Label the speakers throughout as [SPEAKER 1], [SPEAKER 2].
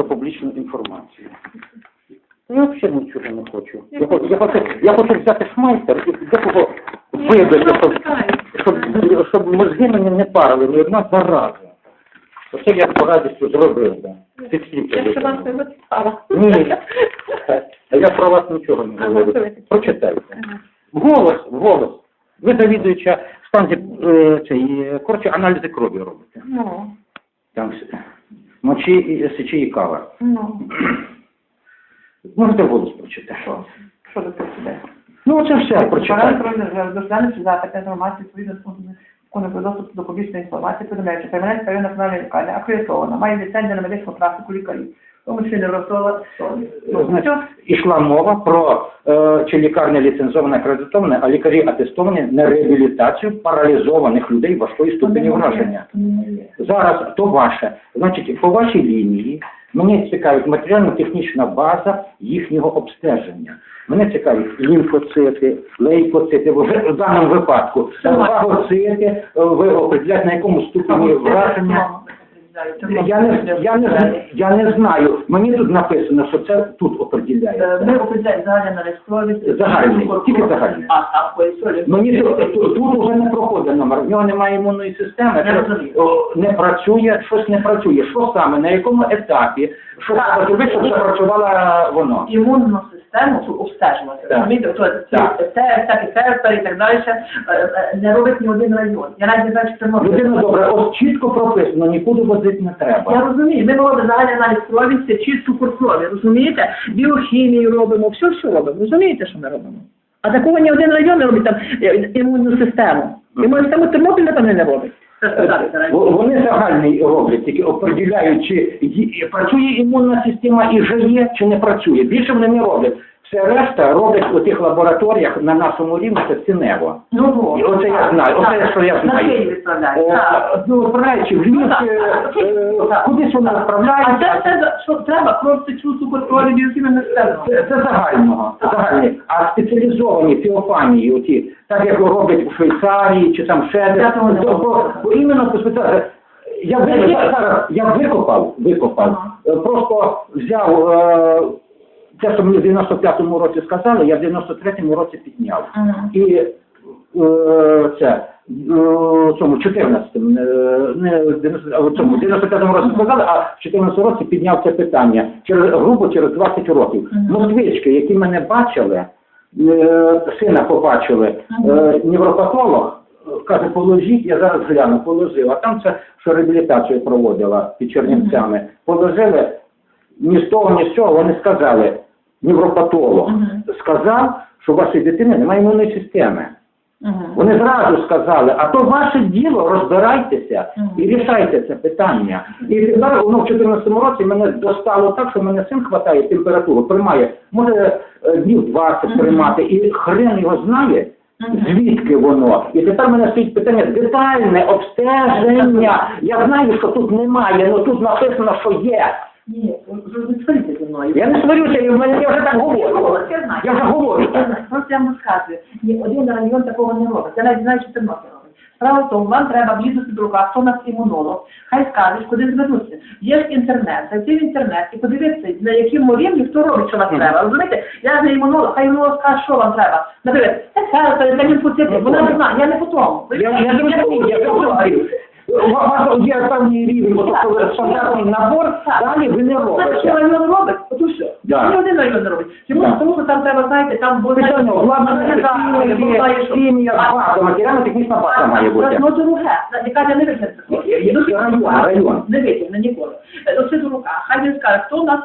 [SPEAKER 1] про публічну інформацію. Я взагалі нічого не хочу. Я хочу, я хочу, я хочу взяти шмайстер і декого вибити, щоб, щоб, щоб мозги мені не парили ні одна зараза. Оце я по радістю зробив. Да.
[SPEAKER 2] Не.
[SPEAKER 1] Ні. А я про вас нічого не говорю. Прочитайте. Голос, голос. Ви завідуюча станції, е, цей, е, коротше, аналізи крові робите.
[SPEAKER 2] Ну,
[SPEAKER 1] Там с- мочі, і- сечі і кава.
[SPEAKER 2] ну,
[SPEAKER 1] Можете голос прочитати.
[SPEAKER 2] що? Що ви прочитаєте?
[SPEAKER 1] Ну, це все прочитайте.
[SPEAKER 2] Параметр розглянувши запит інформації відповідно з пункту закону про доступ до публічної інформації, повідомляє, що Кременецька районна національна лікарня акредитована, має ліцензію на медичну практику лікарів, тому числі невросола, ну,
[SPEAKER 1] Значить, ішла мова про е, чи лікарня ліцензована акредитована, а лікарі атестовані на реабілітацію паралізованих людей важкої ступені враження. Зараз то ваше. Значить, по вашій лінії мене цікавить матеріально-технічна база їхнього обстеження. Мене цікавить лімфоцити, лейкоцити, в даному випадку фагоцити, е, ви определять, на якому ступені враження. Я не, я, не, я не знаю. Мені тут написано, що це тут
[SPEAKER 2] Е,
[SPEAKER 1] определяється.
[SPEAKER 2] Ми определяємо аналіз крові.
[SPEAKER 1] Загальний, тільки загальний.
[SPEAKER 2] А, а по історії?
[SPEAKER 1] Мені тут, тут, уже не проходить номер, в нього немає імунної системи, це,
[SPEAKER 2] розумію.
[SPEAKER 1] не працює, щось не працює. Що саме, на якому етапі, що треба зробити, щоб запрацювало воно?
[SPEAKER 2] імунну систему цю обстежувати. Розумієте, це всякі серця і так далі е, е, не робить ні один район. Я навіть не знаю, чи це можна.
[SPEAKER 1] Людина добре, ось чітко прописано, нікуди возити не треба.
[SPEAKER 2] Я розумію, ми робимо загальний аналіз крові, це чисту крові, розумієте? Біохімію робимо, все, все робимо. Розумієте, що ми робимо? А такого ні один район не робить там е, імунну систему. Імунну систему Тернопіль, напевно, не робить.
[SPEAKER 1] Е, Вони загальний роблять, тільки определяють, чи працює імунна система і жиє, чи не працює. Більше вони не роблять. Все решта роблять у тих лабораторіях на нашому рівні, це цінево.
[SPEAKER 2] Ну,
[SPEAKER 1] І оце я знаю, оце що я
[SPEAKER 2] На
[SPEAKER 1] знаю.
[SPEAKER 2] Київ відправляють.
[SPEAKER 1] Е,
[SPEAKER 2] так.
[SPEAKER 1] Ну, відправляючи в ліс,
[SPEAKER 2] так,
[SPEAKER 1] е, е, кудись воно
[SPEAKER 2] А це
[SPEAKER 1] відправляється.
[SPEAKER 2] все, що треба, кров, сечу, цукор, крові, біохімію систему.
[SPEAKER 1] Це, це загального, загальні. А спеціалізовані фіофанії, оті, так як роблять у Швейцарії чи там ще
[SPEAKER 2] Я
[SPEAKER 1] десь,
[SPEAKER 2] того не
[SPEAKER 1] то-
[SPEAKER 2] роблю.
[SPEAKER 1] бо- бо іменно по спеціальності. Я ви-
[SPEAKER 2] Які?
[SPEAKER 1] зараз я викопав, викопав,
[SPEAKER 2] Ага.
[SPEAKER 1] Е, просто взяв е, те, що мені в 95-му році сказали, я в 93-му році підняв.
[SPEAKER 2] Ага.
[SPEAKER 1] І е, це е, в цьому 14-му, е, не в 90 а в цьому 95-му році сказали, а в 14 році підняв це питання через грубо через 20 років.
[SPEAKER 2] Мгм.
[SPEAKER 1] Москвички, які мене бачили, е, сина побачили, е, невропатолог. Каже, положіть, я зараз гляну, положив. А там це, що реабілітацію проводила під Чернівцями. Положили ні з того, ні з цього, вони сказали, невропатолог сказав, що у вашої дитини немає імунної системи. Вони зразу сказали, а то ваше діло, розбирайтеся і рішайте це питання. І тепер воно в 14 році мене достало так, що мене син хватає температуру, приймає, може е, днів 20
[SPEAKER 2] Мгм.
[SPEAKER 1] приймати, і хрен його знає, звідки воно. І тепер мене стоїть питання детальне обстеження. Я знаю, що тут немає, але тут написано, що є.
[SPEAKER 2] Ні, ви не сваріться зі мною.
[SPEAKER 1] Я не сварюся, я, в мене- я вже так говорю.
[SPEAKER 2] Я знаю.
[SPEAKER 1] Я вже говорю.
[SPEAKER 2] Я знаю. Просто я вам розказую. Ні один район такого не робить. Я навіть знаю, що це робить. Справа в тому, вам треба влізти до рука, хто нас імунолог, хай скажеш, куди звернутися. Є ж інтернет, зайти в інтернет і подивитися, на якому рівні хто робить, що вам треба. Розумієте? Я не імунолог, хай імунолог скаже, що вам треба. Наприклад, це це лімфоцити, вона не знає, я не по тому.
[SPEAKER 1] Я, я зрозумів, я зрозумів. У вас є певний рівень, бо тобто стандартний набор, далі ви не
[SPEAKER 2] Знаєте, що район робить? От
[SPEAKER 1] усе.
[SPEAKER 2] Ні один район не робить. Чому? Тому що там треба, знаєте, там бо
[SPEAKER 1] Питання, власне, сім'я, база, матеріально-технічна база має бути.
[SPEAKER 2] Ну, це друге, лікарня не витягне.
[SPEAKER 1] Район, район.
[SPEAKER 2] Не витягне ніколи. Е, Оце рука. Хай він скаже, хто у нас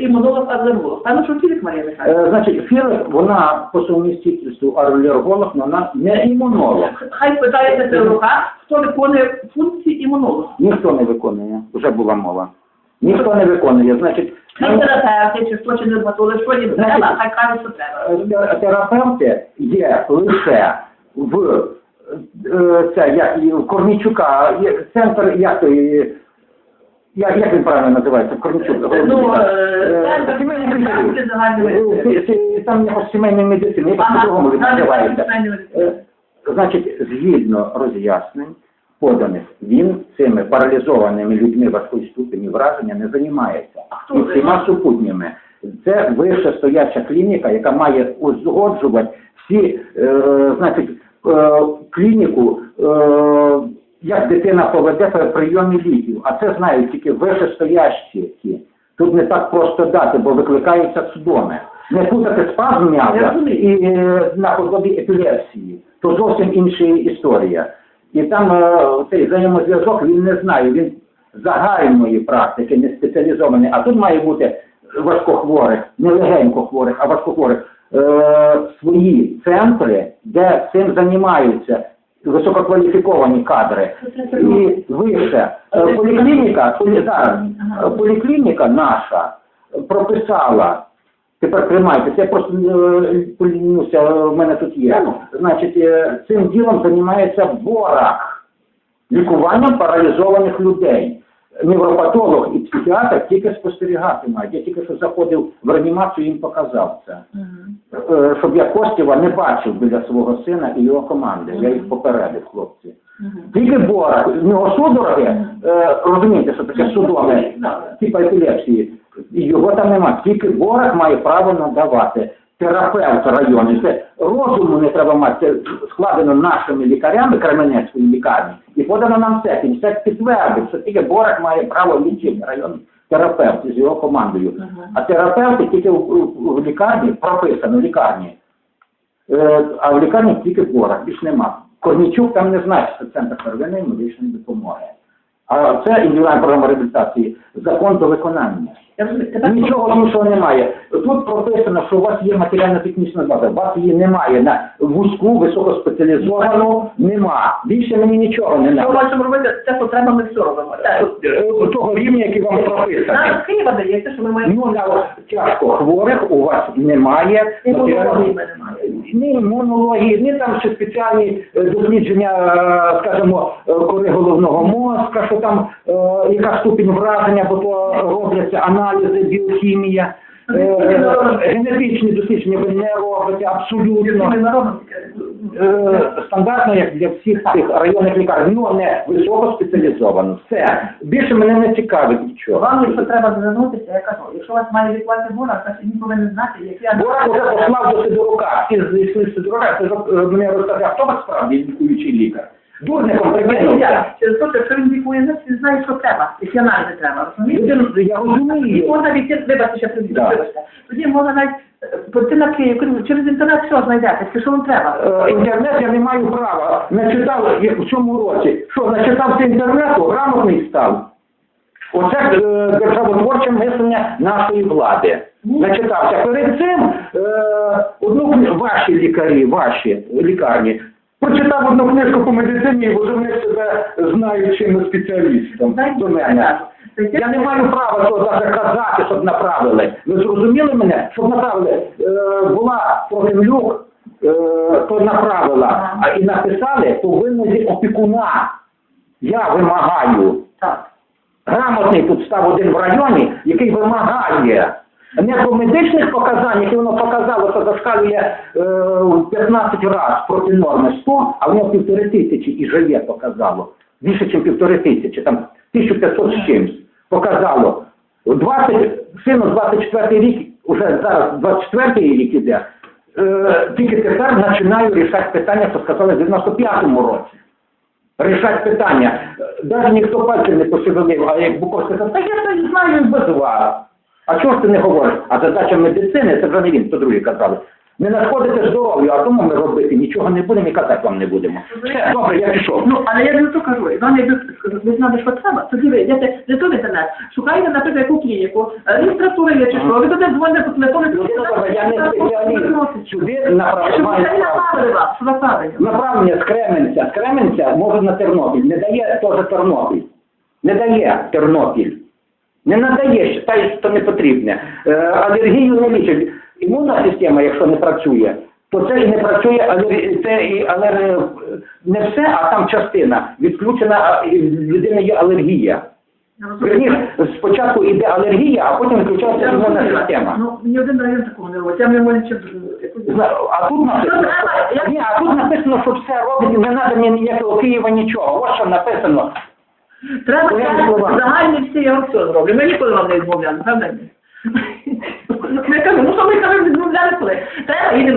[SPEAKER 2] імунолог алерголог. Певно, що Філік Марія Михайлівна.
[SPEAKER 1] Е, Значить, Фір, вона по сумістительству алерголог, але вона не імунолог.
[SPEAKER 2] Хай питається це рука, хто виконує функції імунолога.
[SPEAKER 1] Ніхто не виконує, вже була мова. Ніхто не виконує. Значить,
[SPEAKER 2] Хай терапевти, чи хто, чи готовий, що їм треба, хай каже, що треба.
[SPEAKER 1] Е, терапевти є лише в е, це як в Корнічука, центр як то і- як, він правильно називається? Корнічук.
[SPEAKER 2] Ну, центр загальної медицини.
[SPEAKER 1] Там якось сімейної медицини, як
[SPEAKER 2] Ага,
[SPEAKER 1] по-другому він називається. Е, Значить, згідно роз'яснень, поданих, він цими паралізованими людьми важкої ступені враження не займається.
[SPEAKER 2] хто
[SPEAKER 1] І всіма супутніми. Це вища стояча клініка, яка має узгоджувати всі, е, значить, е, клініку, е, як дитина поведе при прийомі ліків. А це знають тільки вищестоящі. ті. Тут не так просто дати, бо викликаються судоми. Не путати спазм м'яза
[SPEAKER 2] розумію.
[SPEAKER 1] і е, наподобі епілепсії. То зовсім інша історія. І там е, цей взаємозв'язок він не знає, він загальної практики, не спеціалізований. А тут має бути важкохворих, не легенько хворих, а важкохворих е, свої центри, де цим займаються висококваліфіковані кадри. І вище. Е, Поліклініка, полі, зараз, е, поліклініка наша прописала, тепер тримайте, це просто е, полінуся, в мене тут є. Значить, цим ділом займається Борак, лікуванням паралізованих людей. Невропатолог і психіатр тільки спостерігати мають. Я тільки що заходив в реанімацію, їм показав це. Е, Щоб я Костєва не бачив біля свого сина і його команди. Я їх попередив, хлопці. Тільки Борак, в нього судороги, е, розумієте, що таке судоми, типа епілепсії, і його там нема. Тільки Борак має право надавати. Терапевт району. Це розуму не треба мати. Це складено нашими лікарями Кременецької лікарні і подано нам це. І це підтвердив, що тільки Борак має право лічити районний терапевт з його командою. А терапевти тільки в, в- в лікарні прописано в лікарні. Е, а в лікарні тільки в горах, більш нема. Корнічук там не значиться центр первинної медичної допомоги. А це індивідуальна програма реабілітації, закон до виконання.
[SPEAKER 2] Я розумію. Тепер
[SPEAKER 1] Нічого іншого немає. Тут прописано, що у вас є матеріально-технічна база, у вас її немає на вузьку, високоспеціалізовану, нема. Більше мені нічого не
[SPEAKER 2] що
[SPEAKER 1] треба.
[SPEAKER 2] можемо робити, це, що треба, ми все робимо. Так.
[SPEAKER 1] Е, Того рівня, який вам прописаний.
[SPEAKER 2] Нам з Києва дається, що ми маємо
[SPEAKER 1] Ну, на тяжко хворих у вас немає.
[SPEAKER 2] ми
[SPEAKER 1] ні імунології, ні там ще спеціальні е, дослідження, е, скажімо, е, кори головного мозка, що там е, яка ступінь враження, бо то робляться аналізи, біохімія, е, е, генетичні дослідження ви не робите абсолютно. Е, Стандартно, як для всіх цих районних лікарень, ну не високоспеціалізовано. Все. Більше мене не цікавить нічого.
[SPEAKER 2] Вам, якщо треба звернутися, я кажу, якщо вас має лікувати ворог, значить він повинен знати, які
[SPEAKER 1] Борак вже послав до Сидорука. Всі зайшли з Сидорука, це ж, мене розказав, хто вас справді лікуючий лікар? Дурником прикинувся.
[SPEAKER 2] Через те, що якщо він лікує нас, він знає, що треба, які аналізи треба, розумієте?
[SPEAKER 1] Я
[SPEAKER 2] Тоді
[SPEAKER 1] розумію.
[SPEAKER 2] можна війти, вибачте, ще
[SPEAKER 1] Да.
[SPEAKER 2] вибачте. Тоді можна навіть е, пойти на Київ, через інтернет все знайдете, все, що вам треба.
[SPEAKER 1] Е, Інтернет я не маю права. Начитав як в цьому році. Що, начитався інтернету, грамотний став. Оце е, державотворче мислення нашої влади. Начитався. Перед цим е, одну ваші лікарі, ваші лікарні. Прочитав одну книжку по медицині і возомнив себе знаючим спеціалістом до мене. Я не маю права цього казати, щоб направили. Ви зрозуміли мене? Щоб направили. Е, була Прогемлюк, е, то направила, а і написали по вимозі опікуна. Я вимагаю.
[SPEAKER 2] Так.
[SPEAKER 1] Грамотний тут став один в районі, який вимагає. Не по медичних показань, які воно показало, що зашкалює е, в 15 разів проти норми 100, а воно півтори тисячі і живе показало. Більше, ніж півтори тисячі, там 1500 з чимсь показало. 20, сину 24 рік, уже зараз 24 рік іде, е, тільки тепер починаю рішати питання, що сказали в 95-му році рішати питання. Навіть ніхто пальцем не пошевелив, а як Буковський сказав, та я це знаю без вас. А чого ж ти не говориш? А задача медицини, це вже не він, то другі казали. Не надходите здоров'ю, а тому ми робити нічого не будемо і казати вам не будемо. Все, добре, я пішов.
[SPEAKER 2] Ну, але я не то кажу, вам якби ви знали, що треба, тоді ви йдете не то в інтернет, шукаєте, наприклад, яку клініку, е, реєстратура є чи що, ви туди дзвоните по телефону,
[SPEAKER 1] Ну, добре, я не спеціаліст. Сюди
[SPEAKER 2] направлення.
[SPEAKER 1] Направлення з Кременця. З Кременця може на Тернопіль. Не дає теж Тернопіль. Не дає Тернопіль. Не надає, вважає, що не потрібне. Е, алергію не лічить. Імунна система, якщо не працює, то це і не працює, алер... це і алер... не все, а там частина відключена, в людини є алергія. Верніше, спочатку йде алергія, а потім включається імунна система.
[SPEAKER 2] Ну, ні один район такого не робить. Я не можу нічого
[SPEAKER 1] А тут написано,
[SPEAKER 2] Ну,
[SPEAKER 1] ні, а тут написано, що все робить, не треба мені ніякого Києва нічого. Ось що написано.
[SPEAKER 2] Треба
[SPEAKER 1] словами.
[SPEAKER 2] загальні всі, я вам все зроблю. Ми ніколи вам не відмовляли, правда? Я ну що ми кажемо, відмовляли коли? Треба, їдемо до